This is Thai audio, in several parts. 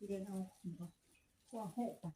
今天让我换换换。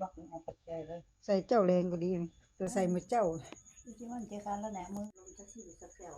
บักเอาปัจจัยเลยใส่เจ้าแรงก็ดีตัวใส่มาเจ้าที่มันเจอกันแล้วแหนมือลมจะสีจะแก้ว